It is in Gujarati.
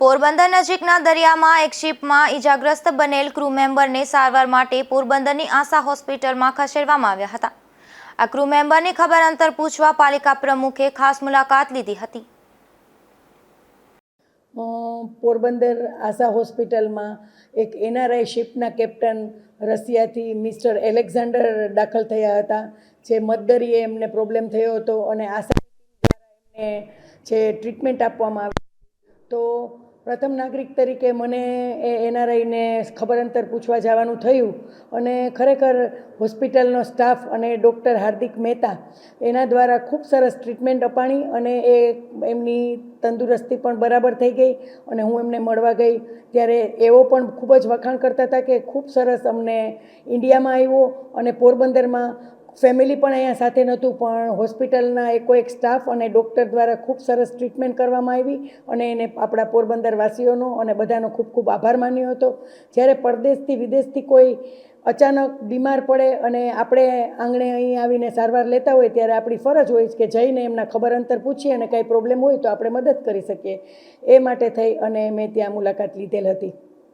પોરબંદર નજીકના દરિયામાં એક શિપમાં ઈજાગ્રસ્ત બનેલ ક્રૂ મેમ્બરને સારવાર માટે પોરબંદરની આશા હોસ્પિટલમાં ખસેડવામાં આવ્યા હતા. આ ક્રૂ મેમ્બરની ખબર અંતર પૂછવા પાલિકા પ્રમુખે ખાસ મુલાકાત લીધી હતી. પોરબંદર આશા હોસ્પિટલમાં એક એનઆરઆઈ શિપના કેપ્ટન રશિયાથી મિસ્ટર એલેક્ઝાન્ડર દાખલ થયા હતા, જે મતદરીએ એમને પ્રોબ્લેમ થયો હતો અને આશા એમને જે ટ્રીટમેન્ટ આપવામાં આવી. તો પ્રથમ નાગરિક તરીકે મને એ એનઆરઆઈને ખબર અંતર પૂછવા જવાનું થયું અને ખરેખર હોસ્પિટલનો સ્ટાફ અને ડૉક્ટર હાર્દિક મહેતા એના દ્વારા ખૂબ સરસ ટ્રીટમેન્ટ અપાણી અને એ એમની તંદુરસ્તી પણ બરાબર થઈ ગઈ અને હું એમને મળવા ગઈ. ત્યારે એવો પણ ખૂબ જ વખાણ કરતા હતા કે ખૂબ સરસ અમને ઇન્ડિયામાં આવ્યો અને પોરબંદરમાં ફેમિલી પણ અહીંયા સાથે નહોતું, પણ હોસ્પિટલના એકો એક સ્ટાફ અને ડૉક્ટર દ્વારા ખૂબ સરસ ટ્રીટમેન્ટ કરવામાં આવી અને એને આપણા પોરબંદરવાસીઓનો અને બધાનો ખૂબ ખૂબ આભાર માન્યો હતો. જ્યારે પરદેશથી વિદેશથી કોઈ અચાનક બીમાર પડે અને આપણે આંગણે અહીં આવીને સારવાર લેતા હોય ત્યારે આપણી ફરજ હોય કે જઈને એમના ખબર અંતર પૂછીએ અને કાંઈ પ્રોબ્લેમ હોય તો આપણે મદદ કરી શકીએ. એ માટે થઈ અને મેં ત્યાં મુલાકાત લીધેલ હતી.